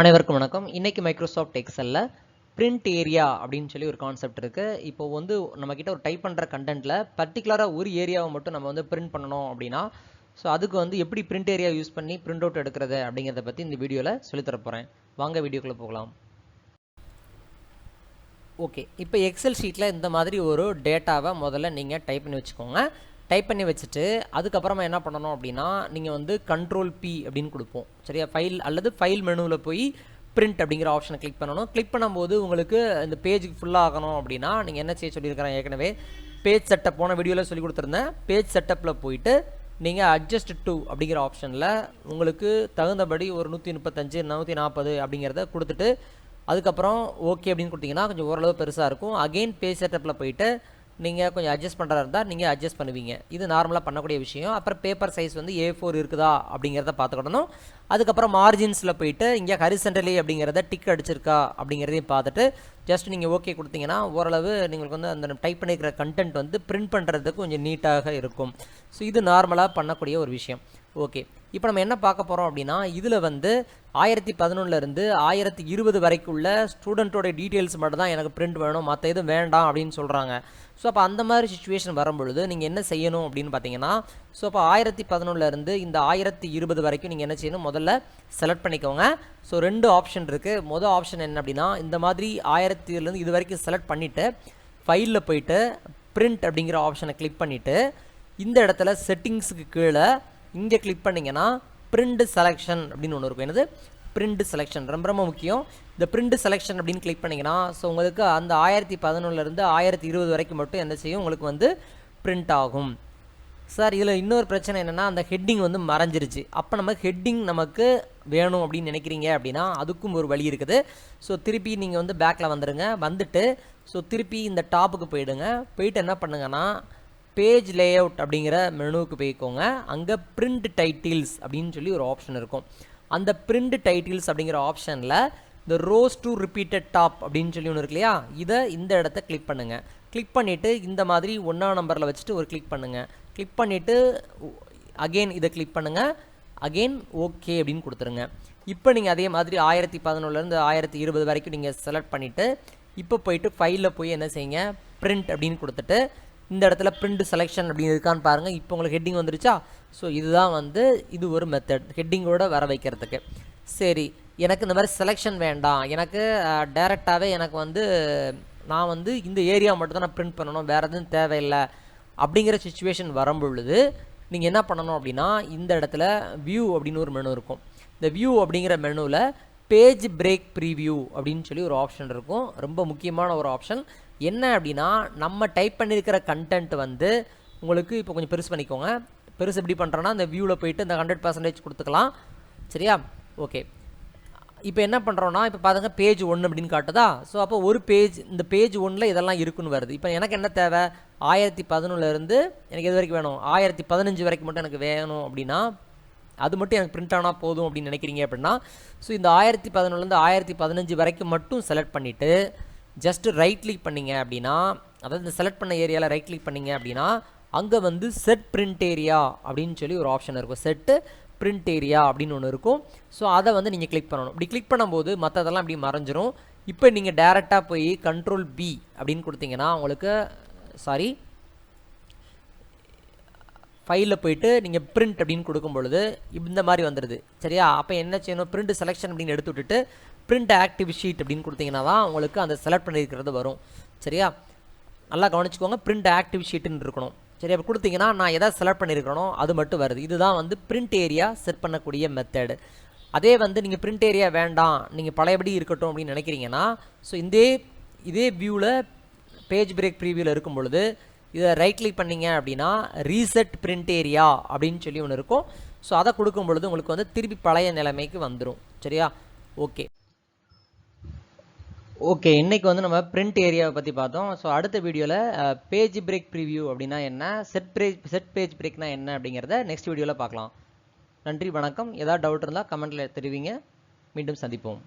அனைவருக்கும் வணக்கம். இன்னைக்கு மைக்ரோசாஃப்ட் எக்ஸல்ல பிரிண்ட் ஏரியா அப்படின்னு சொல்லி ஒரு கான்செப்ட் இருக்கு. இப்போ வந்து நம்ம கிட்ட ஒரு டைப் பண்ற கண்டென்ட்ல பர்டிகுலரா ஒரு ஏரியாவை மட்டும் நம்ம வந்து பிரிண்ட் பண்ணணும் அப்படின்னா ஸோ அதுக்கு வந்து எப்படி பிரிண்ட் ஏரியா யூஸ் பண்ணி பிரிண்ட் அவுட் எடுக்கிறது அப்படிங்கிறத பத்தி இந்த வீடியோல சொல்லித்தர போறேன். வாங்க வீடியோக்குள்ள போகலாம். ஓகே இப்போ எக்ஸல் ஷீட்டில் இந்த மாதிரி ஒரு டேட்டாவை முதல்ல நீங்கள் டைப் பண்ணி வச்சுக்கோங்க. டைப் பண்ணி வச்சுட்டு அதுக்கப்புறமா என்ன பண்ணணும் அப்படின்னா நீங்கள் வந்து கண்ட்ரோல் பி அப்படின்னு கொடுப்போம். சரியா? ஃபைல் அல்லது ஃபைல் மெனுவில் போய் பிரிண்ட் அப்படிங்கிற ஆப்ஷனை கிளிக் பண்ணணும். கிளிக் பண்ணும்போது உங்களுக்கு இந்த பேஜுக்கு ஃபுல்லாக ஆகணும் அப்படின்னா நீங்கள் என்ன செய்ய சொல்லியிருக்கிறேன் ஏற்கனவே பேஜ் செட்டப் போன வீடியோவில் சொல்லி கொடுத்துருந்தேன். பேஜ் செட்டப்பில் போயிட்டு நீங்கள் அட்ஜஸ்ட் டு அப்படிங்கிற ஆப்ஷனில் உங்களுக்கு தகுந்தபடி ஒரு நூற்றி முப்பத்தஞ்சு நூற்றி நாற்பது அப்படிங்கிறத கொடுத்துட்டு அதுக்கப்புறம் ஓகே அப்படின்னு கொடுத்தீங்கன்னா கொஞ்சம் ஓரளவு பெருசாக இருக்கும். அகெயின் பேஜ் செட்டப்பில் போயிட்டு நீங்கள் கொஞ்சம் அட்ஜஸ்ட் பண்ணுறதா இருந்தால் நீங்கள் அட்ஜஸ்ட் பண்ணுவீங்க. இது நார்மலாக பண்ணக்கூடிய விஷயம். அப்புறம் பேப்பர் சைஸ் வந்து ஏ ஃபோர் இருக்குதா அப்படிங்கிறத பார்த்துக்கிடணும். அதுக்கப்புறம் மார்ஜின்ஸில் போயிட்டு இங்கே ஹரிசென்டலி அப்படிங்கிறத டிக் அடிச்சிருக்கா அப்படிங்கிறதையும் பார்த்துட்டு ஜஸ்ட் நீங்கள் ஓகே கொடுத்தீங்கன்னா ஓரளவு நீங்கள் வந்து அந்த டைப் பண்ணியிருக்கிற கண்டென்ட் வந்து பிரிண்ட் பண்ணுறதுக்கு கொஞ்சம் நீட்டாக இருக்கும். ஸோ இது நார்மலாக பண்ணக்கூடிய ஒரு விஷயம். ஓகே. இப்போ நம்ம என்ன பார்க்க போகிறோம் அப்படின்னா இதில் வந்து ஆயிரத்தி பதினொன்றுலேருந்து ஆயிரத்தி இருபது வரைக்குள்ள ஸ்டூடெண்ட்டோட டீட்டெயில்ஸ் மட்டும் தான் எனக்கு பிரிண்ட் வேணும் மற்ற எதுவும் வேண்டாம் அப்படின்னு சொல்கிறாங்க ஸோ அப்போ அந்த மாதிரி சுச்சுவேஷன் வரும்பொழுது நீங்கள் என்ன செய்யணும் அப்படின்னு பார்த்தீங்கன்னா ஸோ அப்போ ஆயிரத்தி பதினொன்றுலேருந்து இந்த ஆயிரத்தி இருபது வரைக்கும் நீங்கள் என்ன செய்யணும் முதல்ல செலக்ட் பண்ணிக்கோங்க. ஸோ ரெண்டு ஆப்ஷன் இருக்குது மொதல் ஆப்ஷன் என்ன அப்படின்னா இந்த மாதிரி ஆயிரத்திலேருந்து இது வரைக்கும் செலக்ட் பண்ணிவிட்டு ஃபைலில் போயிட்டு பிரிண்ட் அப்படிங்கிற ஆப்ஷனை கிளிக் பண்ணிவிட்டு இந்த இடத்துல செட்டிங்ஸுக்கு கீழே இங்கே கிளிக் பண்ணிங்கன்னா பிரிண்ட் செலெக்ஷன் அப்படின்னு ஒன்று இருக்கும். என்னது? பிரிண்ட் செலெக்ஷன் ரொம்ப ரொம்ப முக்கியம். இந்த பிரிண்ட் செலெக்ஷன் அப்படின்னு கிளிக் பண்ணிங்கன்னா ஸோ உங்களுக்கு அந்த ஆயிரத்தி பதினொன்றுலேருந்து ஆயிரத்தி இருபது வரைக்கும் மட்டும் என்ன செய்யும் உங்களுக்கு வந்து பிரிண்ட் ஆகும். சார் இதில் இன்னொரு பிரச்சனை என்னென்னா அந்த ஹெட்டிங் வந்து மறைஞ்சிருச்சு. அப்போ நம்ம ஹெட்டிங் நமக்கு வேணும் அப்படின்னு நினைக்கிறீங்க அப்படின்னா அதுக்கும் ஒரு வழி இருக்குது. ஸோ திருப்பி நீங்கள் வந்து பேக்கில் வந்துடுங்க வந்துட்டு ஸோ திருப்பி இந்த டாப்புக்கு போயிடுங்க. போயிட்டு என்ன பண்ணுங்கன்னா பேஜ் லேஅவுட் அப்படிங்கிற மெனுவுக்கு போய்க்கோங்க. அங்கே பிரிண்ட் டைட்டில்ஸ் அப்படின்னு சொல்லி ஒரு ஆப்ஷன் இருக்கும். அந்த பிரிண்ட் டைட்டில்ஸ் அப்படிங்கிற ஆப்ஷனில் இந்த ரோஸ் டு ரிப்பீட்டட் டாப் அப்படின்னு சொல்லி ஒன்று இருக்கு இல்லையா? இதை இந்த இடத்த கிளிக் பண்ணுங்கள் கிளிக் பண்ணிவிட்டு இந்த மாதிரி ஒன்றாம் நம்பரில் வச்சுட்டு ஒரு கிளிக் பண்ணுங்கள் கிளிக் பண்ணிவிட்டு அகெயின் இதை கிளிக் பண்ணுங்கள் அகெயின் ஓகே அப்படின்னு கொடுத்துருங்க. இப்போ நீங்கள் அதே மாதிரி ஆயிரத்தி பதினொன்றுலேருந்து ஆயிரத்தி இருபது வரைக்கும் நீங்கள் செலக்ட் பண்ணிவிட்டு இப்போ போயிட்டு ஃபைலில் போய் என்ன செய்யுங்க? பிரிண்ட் அப்படின்னு கொடுத்துட்டு இந்த இடத்துல பிரிண்ட் செலெக்ஷன் அப்படின்னு இருக்கான்னு பாருங்கள் இப்போ உங்களுக்கு ஹெட்டிங் வந்துருச்சா? ஸோ இதுதான் வந்து இது ஒரு மெத்தட் ஹெட்டிங்கோட வர வைக்கிறதுக்கு. சரி எனக்கு இந்த மாதிரி செலெக்ஷன் வேண்டாம். எனக்கு டேரெக்டாகவே எனக்கு வந்து நான் வந்து இந்த ஏரியா மட்டும் தான் நான் பிரிண்ட் பண்ணணும். வேறு எதுவும் தேவையில்லை. அப்படிங்கிற சுச்சுவேஷன் வரும்பொழுது நீங்கள் என்ன பண்ணணும் அப்படின்னா இந்த இடத்துல வியூ அப்படின்னு ஒரு மெனு இருக்கும். இந்த வியூ அப்படிங்கிற மெனுவில் பேஜ் பிரேக் ப்ரீவியூ அப்படின்னு சொல்லி ஒரு ஆப்ஷன் இருக்கும். ரொம்ப முக்கியமான ஒரு ஆப்ஷன் என்ன அப்படின்னா நம்ம டைப் பண்ணியிருக்கிற கண்டென்ட் வந்து உங்களுக்கு இப்போ கொஞ்சம் பெருசு பண்ணிக்கோங்க. பெருசு எப்படி பண்ணுறோன்னா இந்த வியூவில் போயிட்டு இந்த ஹண்ட்ரட் பர்சன்டேஜ் கொடுத்துக்கலாம். சரியா? ஓகே இப்போ என்ன பண்ணுறோன்னா இப்போ பாருங்க பேஜ் ஒன்று அப்படின்னு காட்டுதா? ஸோ அப்போ ஒரு பேஜ் இந்த பேஜ் ஒன்றில் இதெல்லாம் இருக்குன்னு வருது. இப்போ எனக்கு என்ன தேவை? ஆயிரத்தி பதினொன்றுலேருந்து எனக்கு எது வரைக்கும் வேணும்? ஆயிரத்தி பதினஞ்சு வரைக்கும் மட்டும் எனக்கு வேணும் அப்படின்னா அது மட்டும் எனக்கு பிரிண்ட் ஆனால் போதும் அப்படின்னு நினைக்கிறீங்க அப்படின்னா ஸோ இந்த ஆயிரத்தி பதினொன்றுலேருந்து ஆயிரத்தி பதினஞ்சு வரைக்கும் மட்டும் செலக்ட் பண்ணிவிட்டு ஜஸ்ட்டு ரைட் கிளிக் பண்ணிங்க அப்படின்னா அதாவது இந்த செலக்ட் பண்ண ஏரியாவில் ரைட் கிளிக் பண்ணிங்க அப்படின்னா அங்கே வந்து செட் பிரிண்ட் ஏரியா அப்படின்னு சொல்லி ஒரு ஆப்ஷன் இருக்கும். செட்டு பிரிண்ட் ஏரியா அப்படின்னு ஒன்று இருக்கும். ஸோ அதை வந்து நீங்கள் கிளிக் பண்ணணும். இப்படி கிளிக் பண்ணும்போது மற்றதெல்லாம் இப்படி மறைஞ்சிரும். இப்போ நீங்கள் டேரெக்டாக போய் கண்ட்ரோல் பி அப்படின்னு கொடுத்தீங்கன்னா உங்களுக்கு சாரி ஃபைலில் போயிட்டு நீங்கள் பிரிண்ட் அப்படின்னு கொடுக்கும் பொழுது இந்த மாதிரி வந்துடுது சரியா? அப்போ என்ன செய்யணும்? பிரிண்ட் செலெக்ஷன் அப்படின்னு எடுத்து விட்டுட்டு பிரிண்ட் ஆக்டிவ் ஷீட் அப்படின்னு கொடுத்தீங்கன்னா தான் உங்களுக்கு அந்த செலக்ட் பண்ணியிருக்கிறது வரும். சரியா? நல்லா கவனிச்சுக்கோங்க பிரிண்ட் ஆக்டிவ் ஷீட்டுன்னு இருக்கணும். சரி அப்போ கொடுத்தீங்கன்னா நான் எதாவது செலக்ட் பண்ணியிருக்கணும் அது மட்டும் வருது. இதுதான் வந்து பிரிண்ட் ஏரியா செட் பண்ணக்கூடிய மெத்தடு அதே வந்து நீங்கள் பிரிண்ட் ஏரியா வேண்டாம் நீங்கள் பழையபடி இருக்கட்டும் அப்படின்னு நினைக்கிறீங்கன்னா ஸோ இதே இதே வியூவில் பேஜ் பிரேக் ப்ரீவியூவில் இருக்கும் பொழுது இதை ரைட் கிளிக் பண்ணிங்க அப்படின்னா ரீசெட் பிரிண்ட் ஏரியா அப்படின்னு சொல்லி ஒன்று இருக்கும். ஸோ அதை கொடுக்கும் பொழுது உங்களுக்கு வந்து திருப்பி பழைய நிலைமைக்கு வந்துடும் சரியா? ஓகே ஓகே இன்னைக்கு வந்து நம்ம பிரிண்ட் ஏரியாவை பற்றி பார்த்தோம். ஸோ அடுத்த வீடியோவில் பேஜ் பிரேக் ப்ரிவியூ அப்படின்னா என்ன? செட் பேஜ் செட் பேஜ் பிரேக்னா என்ன அப்படிங்கிறத நெக்ஸ்ட் வீடியோவில் பார்க்கலாம். நன்றி வணக்கம். ஏதாவது டவுட் இருந்தால் கமெண்ட்டில் தெரிவிங்க. மீண்டும் சந்திப்போம்.